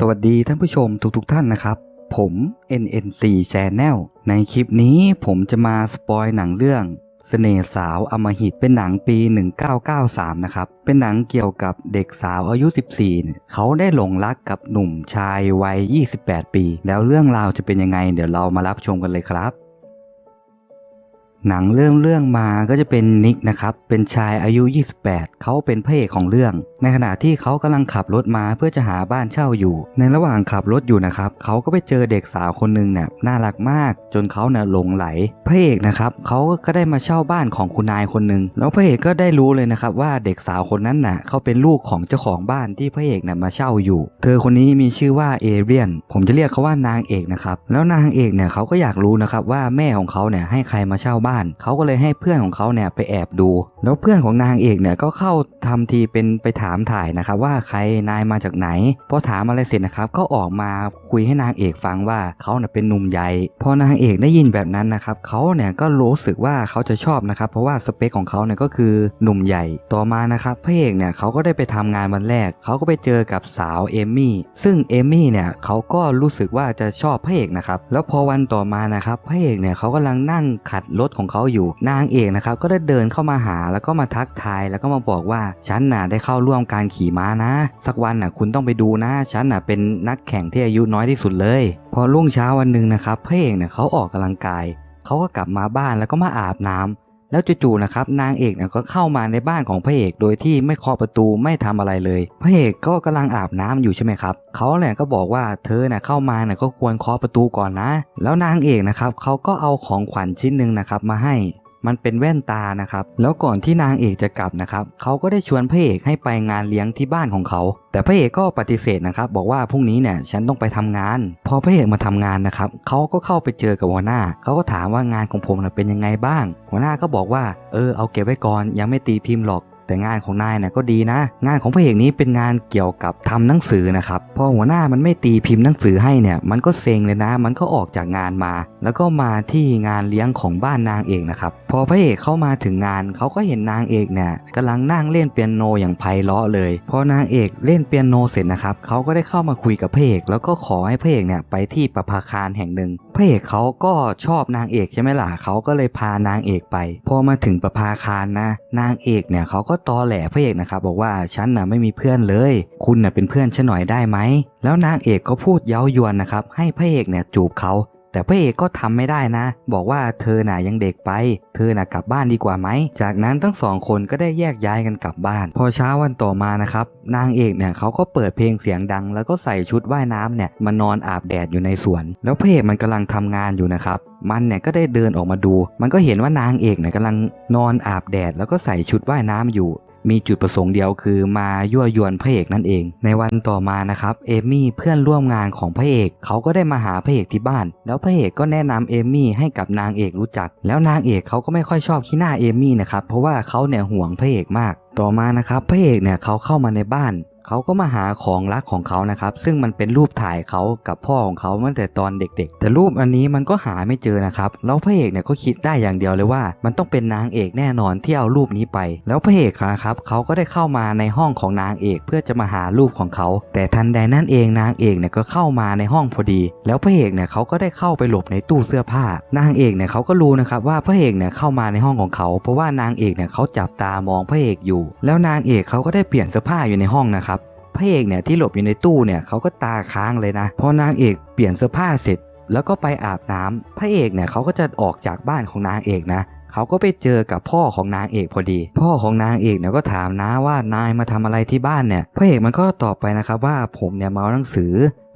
สวัสดีท่านผู้ชมทุกๆทท่านนะครับ ผม NNC Channel ในคลิปนี้ผมจะมาสปอยหนังเรื่องเสน่ห์สาวอมหิตเป็นหนังปี 1993 นะครับ เป็นหนังเกี่ยวกับเด็กสาวอายุ 14เนี่ยเขาได้หลงรักกับหนุ่มชายวัย 28 ปี แล้วเรื่องราวจะเป็นยังไง เดี๋ยวเรามารับชมกันเลยครับ หนังเรื่องเรื่องมาก็จะเป็นนิกนะครับ เป็นชายอายุ 28 เขาเป็นพระเอกของเรื่อง ในขณะที่เขากำลังขับรถมาเพื่อจะหาบ้านเช่าอยู่ ในระหว่างขับรถอยู่นะครับเขาก็ไปเจอเด็กสาวคนหนึ่งเนี่ยน่ารักมาก จนเขาเนี่ยหลงไหล พระเอกนะครับเขาก็ได้มาเช่าบ้านของคุณนายคนหนึ่งแล้วพระเอกก็ได้รู้เลยนะครับว่าเด็กสาวคนนั้นน่ะเขาเป็นลูกของเจ้าของบ้านที่พระเอกน่ะมาเช่าอยู่ เธอคนนี้มีชื่อว่าเอเรียน ผมจะเรียกเขาว่านางเอกนะครับแล้วนางเอกเนี่ยเขาก็อยากรู้นะครับว่าแม่ของเขาเนี่ยให้ใครมาเช่าบ้านเขาก็เลยให้เพื่อนของเขาเนี่ยไปแอบดู แล้วเพื่อนของนางเอกเนี่ยก็เข้าทำทีเป็นไปถามถ่ายนะครับว่าใครนายมาจากไหนพอถามอะไรเสร็จนะครับก็ออกมาคุยให้นางเอกฟังว่าเขาเนี่ยเป็นหนุ่มใหญ่พอนางเอกได้ยินแบบนั้นนะครับเขาเนี่ยก็รู้สึกว่าเขาจะชอบนะครับเพราะว่าสเปคของเขาเนี่ยก็คือหนุ่มใหญ่ต่อมานะครับพระเอกเนี่ยเขาก็ได้ไปทำงานวันแรก เขาก็ไปเจอกับสาวเอมมี่ซึ่งเอมมี่เนี่ยเขาก็รู้สึกว่าจะชอบพระเอกนะครับแล้วพอวันต่อมานะครับพระเอกเนี่ยเขากำลังนั่งขัดรถของเขาอยู่ นางเอกนะครับก็ได้เดินเข้ามาหาแล้วก็มาทักทายแล้วก็มาบอกว่าฉันน่ะได้เข้าร่วมการขี่ม้านะ สักวันน่ะคุณต้องไปดูนะฉันน่ะเป็นนักแข่งที่อายุน้อยที่สุดเลย พอรุ่งเช้าวันหนึ่งนะครับพระเอกเนี่ยเขาออกกำลังกายเขาก็กลับมาบ้านแล้วก็มาอาบน้ำ แล้วจู่ๆนะครับนางเอกเนี่ยก็เข้ามาในบ้านของพระเอก โดยที่ไม่เคาะประตูไม่ทำอะไรเลย พระเอกก็กำลังอาบน้ำอยู่ใช่ไหมครับเขาเนี่ยก็บอกว่าเธอเนี่ยเข้ามาเนี่ยก็ควรเคาะประตูก่อนนะ แล้วนางเอกนะครับเขาก็เอาของขวัญชิ้นหนึ่งนะครับมาให้ มันเป็นแว่นตานะครับ แล้วก่อนที่นางเอกจะกลับนะครับ เขาก็ได้ชวนพระเอกให้ไปงานเลี้ยงที่บ้านของเขา แต่พระเอกก็ปฏิเสธนะครับ บอกว่าพรุ่งนี้เนี่ยฉันต้องไปทำงาน พอพระเอกมาทำงานนะครับ เขาก็เข้าไปเจอกับหัวหน้า เขาก็ถามว่างานของผมเป็นยังไงบ้าง หัวหน้าก็บอกว่า เออ เอาเก็บไว้ก่อน ยังไม่ตีพิมพ์หรอกแต่งานของนายเนี่ยก็ดีนะ งานของพระเอกนี้เป็นงานเกี่ยวกับทำหนังสือนะครับ พอหัวหน้ามันไม่ตีพิมพ์หนังสือให้เนี่ย มันก็เซ็งเลยนะ มันก็ออกจากงานมาแล้วก็มาที่งานเลี้ยงของบ้านนางเอกนะครับ พอพระเอกเข้ามาถึงงานเขาก็เห็นนางเอกเนี่ยกำลังนั่งเล่นเปียโนอย่างไพเราะเลย พอนางเอกเล่นเปียโนเสร็จนะครับเขาก็ได้เข้ามาคุยกับพระเอก แล้วก็ขอให้พระเอกเนี่ยไปที่ประภาคารแห่งหนึ่งพระเอกเขาก็ชอบนางเอกใช่ไหมล่ะเขาก็เลยพานางเอกไป พอมาถึงประภาคารนะ นางเอกเนี่ยเขาก็ตอแหลพระเอกนะครับบอกว่าฉันน่ะไม่มีเพื่อนเลย คุณน่ะเป็นเพื่อนฉันหน่อยได้ไหมแล้วนางเอกก็พูดเย้ายวนนะครับให้พระเอกเนี่ยจูบเขา แต่พระเอกก็ทำไม่ได้นะ บอกว่าเธอน่ะยังเด็กไป เธอน่ะกลับบ้านดีกว่าไหม จากนั้นทั้งสองคนก็ได้แยกย้ายกันกลับบ้าน พอเช้าวันต่อมานะครับ นางเอกเนี่ยเขาก็เปิดเพลงเสียงดัง แล้วก็ใส่ชุดว่ายน้ำเนี่ยมานอนอาบแดดอยู่ในสวน แล้วพระเอกมันกำลังทำงานอยู่นะครับมันเนี่ยก็ได้เดินออกมาดู มันก็เห็นว่านางเอกเนี่ยกำลังนอนอาบแดดแล้วก็ใส่ชุดว่ายน้ำอยู่ มีจุดประสงค์เดียวคือมายั่วยวนพระเอกนั่นเอง ในวันต่อมานะครับเอมี่เพื่อนร่วมงานของพระเอกเขาก็ได้มาหาพระเอกที่บ้าน แล้วพระเอกก็แนะนำเอมี่ให้กับนางเอกรู้จัก แล้วนางเอกเขาก็ไม่ค่อยชอบขี้หน้าเอมี่นะครับเพราะว่าเขาเนี่ยห่วงพระเอกมาก ต่อมานะครับพระเอกเนี่ยเขาเข้ามาในบ้าน เขาก็มาหาของรักของเขานะครับ ซึ่งมันเป็นรูปถ่ายเขากับพ่อของเขาตั้งแต่ตอนเด็ก ๆ แต่รูปอันนี้มันก็หาไม่เจอนะครับ แล้วพระเอกเนี่ยก็คิดได้อย่างเดียวเลยว่า มันต้องเป็นนางเอกแน่นอนที่เอารูปนี้ไป แล้วพระเอกนะครับเขาก็ได้เข้ามาในห้องของนางเอกเพื่อจะมาหารูปของเขา แต่ทันใดนั้นเองนางเอกเนี่ยก็เข้ามาในห้องพอดี แล้วพระเอกเนี่ยเขาก็ได้เข้าไปหลบในตู้เสื้อผ้า นางเอกเนี่ยเขาก็รู้นะครับว่าพระเอกเนี่ยเข้ามาในห้องของเขา เพราะว่านางเอกเนี่ยเขาจับตามองพระเอกอยู่ แล้วนางเอกเขาก็ได้เปลี่ยนเสื้อผ้าอยู่ในห้องนะครับ พระเอกเนี่ยที่หลบอยู่ในตู้เนี่ยเขาก็ตาค้างเลยนะพอนางเอกเปลี่ยนเสื้อผ้าเสร็จ แล้วก็ไปอาบน้ำพระเอกเนี่ยเขาก็จะออกจากบ้านของนางเอกนะเขาก็ไปเจอกับพ่อของนางเอกพอดี พ่อของนางเอกเนี่ยก็ถามนะว่านายมาทำอะไรที่บ้านเนี่ย พระเอกมันก็ตอบไปนะครับว่าผมเนี่ยมาเอาหนังสือ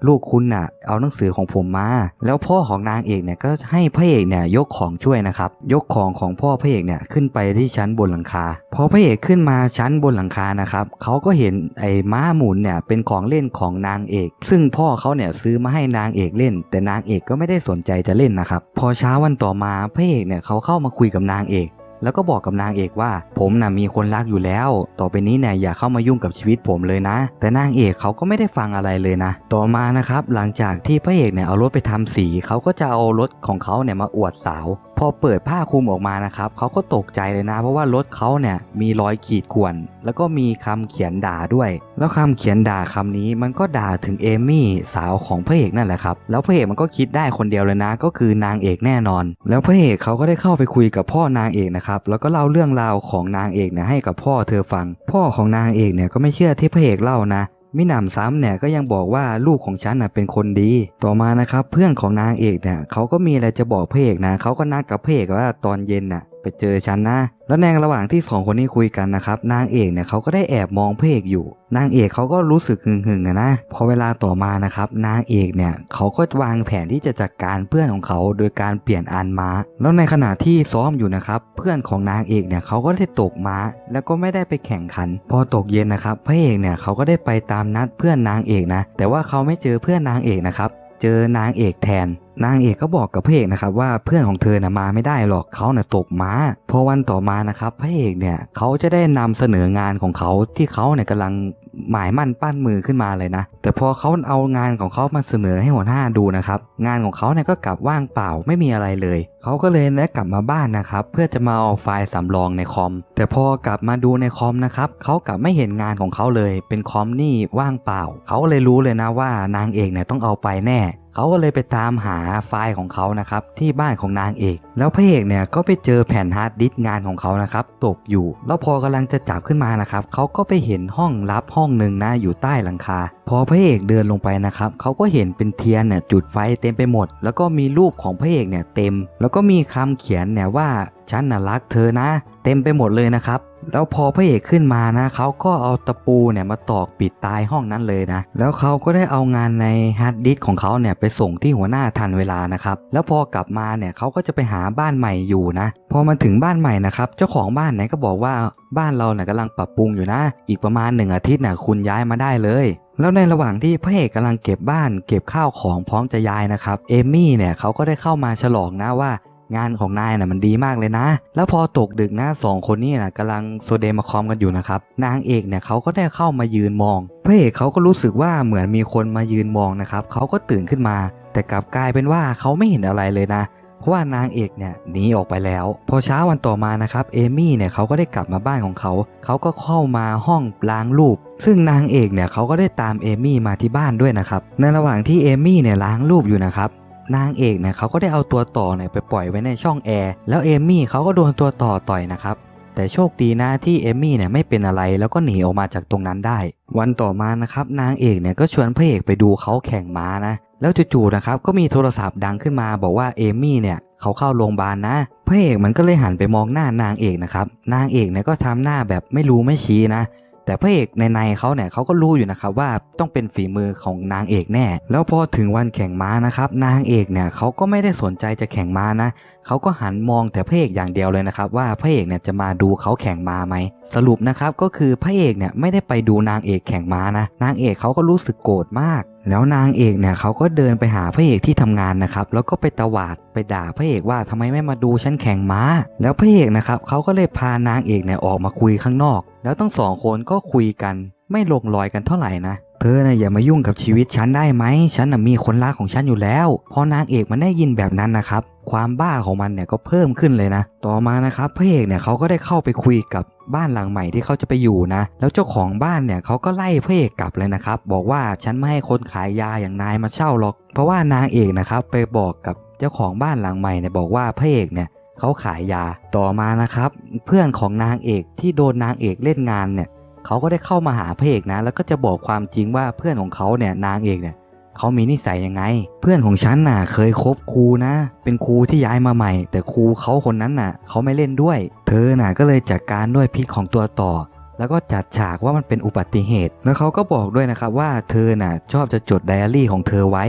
ลูกคุณน่ะ เอาหนังสือของผมมา แล้วพ่อของนางเอกเนี่ยก็ให้พระเอกเนี่ยยกของช่วยนะครับ ยกของของพ่อพระเอกเนี่ยขึ้นไปที่ชั้นบนหลังคา พอพระเอกขึ้นมาชั้นบนหลังคานะครับเขาก็เห็นไอ้ม้าหมุนเนี่ยเป็นของเล่นของนางเอก ซึ่งพ่อเขาเนี่ยซื้อมาให้นางเอกเล่น แต่นางเอกก็ไม่ได้สนใจจะเล่นนะครับ พอเช้าวันต่อมาพระเอกเนี่ยเขาเข้ามาคุยกับนางเอก แล้วก็บอกกับนางเอกว่า ผมน่ะมีคนรักอยู่แล้ว ต่อไปนี้เนี่ยอย่าเข้ามายุ่งกับชีวิตผมเลยนะ แต่นางเอกเขาก็ไม่ได้ฟังอะไรเลยนะ ต่อมานะครับหลังจากที่พระเอกเนี่ยเอารถไปทำสีเขาก็จะเอารถของเขาเนี่ยมาอวดสาวพอเปิดผ้าคลุมออกมานะครับเขาก็ตกใจเลยนะ เพราะว่ารถเขาเนี่ยมีรอยขีดข่วน แล้วก็มีคำเขียนด่าด้วย แล้วคำเขียนด่าคำนี้มันก็ด่าถึงเอมี่สาวของพระเอกนั่นแหละครับ แล้วพระเอกมันก็คิดได้คนเดียวเลยนะ ก็คือนางเอกแน่นอน แล้วพระเอกเขาก็ได้เข้าไปคุยกับพ่อนางเอกนะครับ แล้วก็เล่าเรื่องราวของนางเอกเนี่ยให้กับพ่อเธอฟัง พ่อของนางเอกเนี่ยก็ไม่เชื่อที่พระเอกเล่านะ มิหนำซ้ำเนี่ยก็ยังบอกว่าลูกของฉันน่ะเป็นคนดี ต่อมานะครับเพื่อนของนางเอกเนี่ยเขาก็มีอะไรจะบอกพระเอกนะเขาก็นัดกับพระเอกว่าตอนเย็นน่ะ ไปเจอฉันนะ แล้วในระหว่างที่สองคนนี้คุยกันนะครับ นางเอกเนี่ยเขาก็ได้แอบมองพระเอกอยู่ นางเอกเขาก็รู้สึกหึงหึงๆนะ พอเวลาต่อมานะครับ นางเอกเนี่ยเขาก็วางแผนที่จะจัดการเพื่อนของเขาโดยการเปลี่ยนอันม้า แล้วในขณะที่ซ้อมอยู่นะครับ เพื่อนของนางเอกเนี่ยเขาก็ได้ตกม้า แล้วก็ไม่ได้ไปแข่งขัน พอตกเย็นนะครับ พระเอกเนี่ยเขาก็ได้ไปตามนัดเพื่อนนางเอกนะ แต่ว่าเขาไม่เจอเพื่อนนางเอกนะครับเจอนางเอกแทน นางเอกก็บอกกับพระเอกนะครับว่าเพื่อนของเธอน่ะมาไม่ได้หรอกเขาเนี่ยตกม้า พอวันต่อมานะครับพระเอกเนี่ยเขาจะได้นำเสนองานของเขาที่เขาเนี่ยกำลัง หมายมั่นปั้นมือขึ้นมาเลยนะ แต่พอเขาเอางานของเขามาเสนอให้หัวหน้าดูนะครับ งานของเขาเนี่ยก็กลับว่างเปล่าไม่มีอะไรเลย เขาก็เลยได้กลับมาบ้านนะครับ เพื่อจะมาเอาไฟล์สำรองในคอม แต่พอกลับมาดูในคอมนะครับเขากลับไม่เห็นงานของเขาเลย เป็นคอมนี่ว่างเปล่า เขาเลยรู้เลยนะว่านางเอกเนี่ยต้องเอาไปแน่ เขาก็เลยไปตามหาไฟล์ของเขานะครับที่บ้านของนางเอกแล้วพระเอกเนี่ยก็ไปเจอแผ่นฮาร์ดดิสก์งานของเขานะครับตกอยู่ แล้วพอกำลังจะจับขึ้นมานะครับเขาก็ไปเห็นห้องลับห้องหนึ่งนะอยู่ใต้หลังคาพอพระเอกเดินลงไปนะครับเขาก็เห็นเป็นเทียนเนี่ยจุดไฟเต็มไปหมด แล้วก็มีรูปของพระเอกเนี่ยเต็ม แล้วก็มีคำเขียนเนี่ยว่าฉันน่ะรักเธอนะ เต็มไปหมดเลยนะครับ แล้วพอพระเอกขึ้นมานะเขาก็เอาตะปูเนี่ยมาตอกปิดตายห้องนั้นเลยนะ แล้วเขาก็ได้เอางานในฮาร์ดดิสของเขาเนี่ยไปส่งที่หัวหน้าทันเวลานะครับ แล้วพอกลับมาเนี่ยเขาก็จะไปหาบ้านใหม่อยู่นะ พอมาถึงบ้านใหม่นะครับ เจ้าของบ้านเนี่ยก็บอกว่าบ้านเราเนี่ยกำลังปรับปรุงอยู่นะ อีกประมาณหนึ่งอาทิตย์น่ะคุณย้ายมาได้เลย แล้วในระหว่างที่พระเอกกำลังเก็บบ้าน เก็บข้าวของพร้อมจะย้ายนะครับ เอมี่เนี่ยเขาก็ได้เข้ามาฉลองนะว่างานของนายน่ะมันดีมากเลยนะ แล้วพอตกดึกนะสองคนนี้นะกำลังโซเดมาคอมกันอยู่นะครับ นางเอกเนี่ยเขาก็ได้เข้ามายืนมอง พระเอกเขาก็รู้สึกว่าเหมือนมีคนมายืนมองนะครับ เขาก็ตื่นขึ้นมา แต่กลับกลายเป็นว่าเขาไม่เห็นอะไรเลยนะ เพราะว่านางเอกเนี่ยหนีออกไปแล้ว พอเช้าวันต่อมานะครับเอมี่เนี่ยเขาก็ได้กลับมาบ้านของเขา เขาก็เข้ามาห้องล้างรูป ซึ่งนางเอกเนี่ยเขาก็ได้ตามเอมี่มาที่บ้านด้วยนะครับ ในระหว่างที่เอมี่เนี่ยล้างรูปอยู่นะครับนางเอกเนี่ยเขาก็ได้เอาตัวต่อเนี่ยไปปล่อยไว้ในช่องแอร์แล้วเอมี่เขาก็โดนตัวต่อต่อยนะครับแต่โชคดีนะที่เอมี่เนี่ยไม่เป็นอะไรแล้วก็หนีออกมาจากตรงนั้นได้ วันต่อมานะครับนางเอกเนี่ยก็ชวนพระเอกไปดูเขาแข่งม้านะ แล้วจู่ๆนะครับก็มีโทรศัพท์ดังขึ้นมาบอกว่าเอมี่เนี่ยเขาเข้าโรงพยาบาลนะพระเอกมันก็เลยหันไปมองหน้านางเอกนะครับนางเอกเนี่ยก็ทำหน้าแบบไม่รู้ไม่ชี้นะ แต่พระเอกในในเขาเนี่ยเขาก็รู้อยู่นะครับว่าต้องเป็นฝีมือของนางเอกแน่ แล้วพอถึงวันแข่งม้านะครับนางเอกเนี่ยเขาก็ไม่ได้สนใจจะแข่งม้านะเขาก็หันมองแต่พระเอกอย่างเดียวเลยนะครับว่าพระเอกเนี่ยจะมาดูเขาแข่งม้าไหมสรุปนะครับก็คือพระเอกเนี่ยไม่ได้ไปดูนางเอกแข่งม้านะนางเอกเขาก็รู้สึกโกรธมาก แล้วนางเอกเนี่ยเขาก็เดินไปหาพระเอกที่ทำงานนะครับ แล้วก็ไปตวาดไปด่าพระเอกว่าทำไมไม่มาดูฉันแข่งม้า แล้วพระเอกนะครับเขาก็เลยพานางเอกเนี่ยออกมาคุยข้างนอก แล้วทั้งสองคนก็คุยกัน ไม่ลงรอยกันเท่าไหร่นะเธอน่ะอย่ามายุ่งกับชีวิตฉันได้ไหม ฉันน่ะมีคนรักของฉันอยู่แล้ว พอนางเอกมันได้ยินแบบนั้นนะครับ ความบ้าของมันเนี่ยก็เพิ่มขึ้นเลยนะ ต่อมานะครับพระเอกเนี่ยเขาก็ได้เข้าไปคุยกับ บ้านหลังใหม่ที่เขาจะไปอยู่นะ แล้วเจ้าของบ้านเนี่ยเขาก็ไล่พระเอกกลับเลยนะครับ บอกว่าฉันไม่ให้คนขายยาอย่างนายมาเช่าหรอก เพราะว่านางเอกนะครับไปบอกกับเจ้าของบ้านหลังใหม่เนี่ยบอกว่าพระเอกเนี่ยเขาขายยาต่อมานะครับ เพื่อนของนางเอกที่โดนนางเอกเล่นงานเนี่ยเขาก็ได้เข้ามาหาพระเอกนะ แล้วก็จะบอกความจริงว่าเพื่อนของเขาเนี่ยนางเอกเนี่ย เขามีนิสัยยังไง เพื่อนของฉันน่ะ เคยคบครูนะ เป็นครูที่ย้ายมาใหม่ แต่ครูเขาคนนั้นน่ะ เขาไม่เล่นด้วย เธอน่ะก็เลยจัดการด้วยพิษของตัวต่อ แล้วก็จัดฉากว่ามันเป็นอุบัติเหตุ แล้วเขาก็บอกด้วยนะครับว่าเธอน่ะ ชอบจะจดไดอารี่ของเธอไว้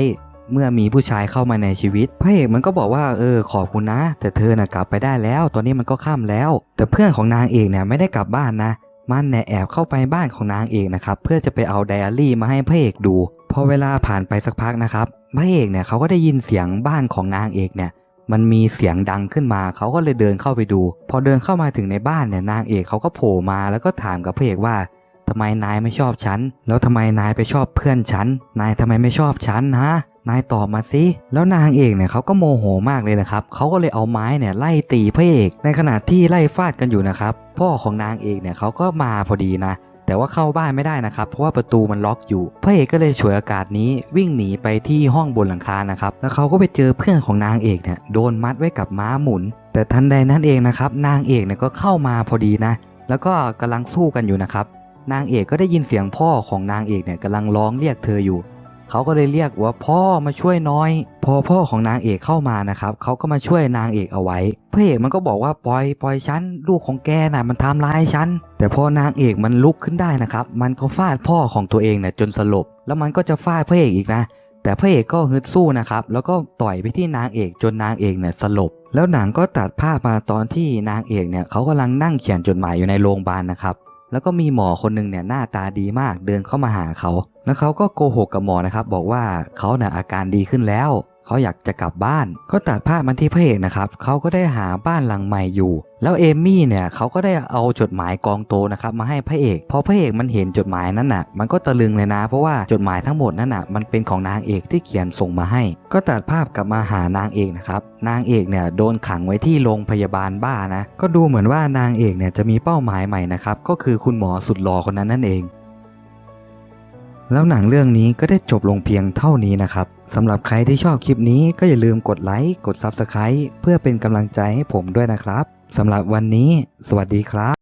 เมื่อมีผู้ชายเข้ามาในชีวิตพระเอกมันก็บอกว่าเออขอบคุณนะ แต่เธอน่ะกลับไปได้แล้ว ตอนนี้มันก็ค่ำแล้ว แต่เพื่อนของนางเอกเนี่ยไม่ได้กลับบ้านนะ มันเนี่ยแอบเข้าไปบ้านของนางเอกนะครับเพื่อจะไปเอาไดอารี่มาให้พระเอกดูพอเวลาผ่านไปสักพักนะครับพระเอกเนี่ยเขาก็ได้ยินเสียงบ้านของนางเอกเนี่ยมันมีเสียงดังขึ้นมาเขาก็เลยเดินเข้าไปดู พอเดินเข้ามาถึงในบ้านเนี่ยนางเอกเขาก็โผล่มาแล้วก็ถามกับพระเอกว่าทำไมนายไม่ชอบฉัน แล้วทำไมนายไปชอบเพื่อนฉัน นายทำไมไม่ชอบฉันฮะ นายตอบมาสิ แล้วนางเอกเนี่ยเขาก็โมโหมากเลยนะครับ เขาก็เลยเอาไม้เนี่ยไล่ตีพระเอก ในขณะที่ไล่ฟาดกันอยู่นะครับ พ่อของนางเอกเนี่ยเขาก็มาพอดีนะ แต่ว่าเข้าบ้านไม่ได้นะครับ เพราะว่าประตูมันล็อกอยู่ พระเอกก็เลยฉวยโอกาสนี้วิ่งหนีไปที่ห้องบนหลังคานะครับ แล้วเขาก็ไปเจอเพื่อนของนางเอกเนี่ยโดนมัดไว้กับม้าหมุน แต่ทันใดนั้นเองนะครับ นางเอกเนี่ยก็เข้ามาพอดีนะ แล้วก็กำลังสู้กันอยู่นะครับ นางเอกก็ได้ยินเสียงพ่อของนางเอกเนี่ยกำลังร้องเรียกเธออยู่ เขาก็เลยเรียกว่าพ่อมาช่วยน้อย พอพ่อของนางเอกเข้ามานะครับเขาก็มาช่วยนางเอกเอาไว้พระเอกมันก็บอกว่าปล่อยปล่อยฉันลูกของแกน่ะมันทำร้ายฉันแต่พอนางเอกมันลุกขึ้นได้นะครับ มันก็ฟาดพ่อของตัวเองเนี่ยจนสลบ แล้วมันก็จะฟาดพระเอกอีกนะ แต่พระเอกก็ฮึดสู้นะครับแล้วก็ต่อยไปที่นางเอกจนนางเอกเนี่ยสลบแล้วหนังก็ตัดภาพมาตอนที่นางเอกเนี่ยเขากำลังนั่งเขียนจดหมายอยู่ในโรงพยาบาลนะครับ แล้วก็มีหมอคนหนึ่งเนี่ยหน้าตาดีมากเดินเข้ามาหาเขา แล้วเขาก็โกหกกับหมอนะครับ บอกว่าเขาเนี่ยอาการดีขึ้นแล้ว เขาอยากจะกลับบ้าน ก็ตัดภาพมันที่พระเอกนะครับ เขาก็ได้หาบ้านหลังใหม่อยู่ แล้วเอมมี่เนี่ยเขาก็ได้เอาจดหมายกองโตนะครับมาให้พระเอก พอพระเอกมันเห็นจดหมายนั้นน่ะ มันก็ตะลึงเลยนะ เพราะว่าจดหมายทั้งหมดนั้นน่ะ มันเป็นของนางเอกที่เขียนส่งมาให้ ก็ตัดภาพกลับมาหานางเอกนะครับ นางเอกเนี่ยโดนขังไว้ที่โรงพยาบาลบ้านะ ก็ดูเหมือนว่านางเอกเนี่ยจะมีเป้าหมายใหม่นะครับ ก็คือคุณหมอสุดหล่อคนนั้นนั่นเอง แล้วหนังเรื่องนี้ก็ได้จบลงเพียงเท่านี้นะครับสำหรับใครที่ชอบคลิปนี้ก็อย่าลืมกดไลค์กด Subscribe เพื่อเป็นกำลังใจให้ผมด้วยนะครับสำหรับวันนี้ สวัสดีครับ